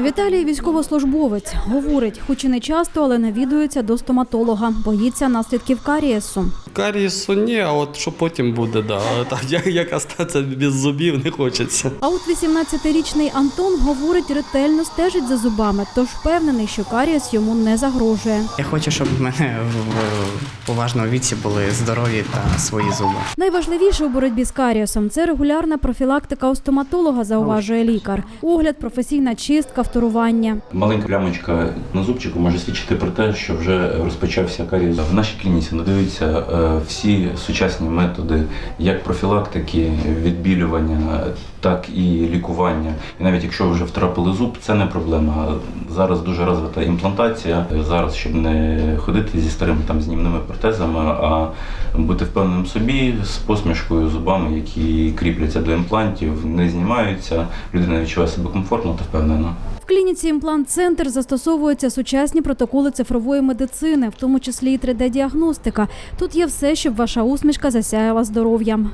Віталій військовослужбовець. Говорить, хоч і не часто, але навідується до стоматолога. Боїться наслідків карієсу. Карієсу ні, а от що потім буде, да. Так, як, як остатися без зубів не хочеться. А от 18-річний Антон говорить, ретельно стежить за зубами, тож впевнений, що карієс йому не загрожує. Я хочу, щоб в мене в поважному віці були здорові та свої зуби. Найважливіше у боротьбі з карієсом це регулярна профілактика у стоматолога, зауважує лікар. Огляд, професійна чистка, вторування. Маленька плямочка на зубчику може свідчити про те, що вже розпочався карієс. В нашій клініці надаються е, всі сучасні методи як профілактики, відбілювання, так і лікування. І навіть якщо вже втрапили зуб, це не проблема. Зараз дуже розвита імплантація. Зараз, щоб не ходити зі старими там знімними протезами, а бути впевненим собі з посмішкою, зубами, які кріпляться до імплантів, не знімаються. Людина відчуває себе комфортно та впевнено. Клініці імплант-центр застосовуються сучасні протоколи цифрової медицини, в тому числі і 3D-діагностика. Тут є все, щоб ваша усмішка засяяла здоров'ям.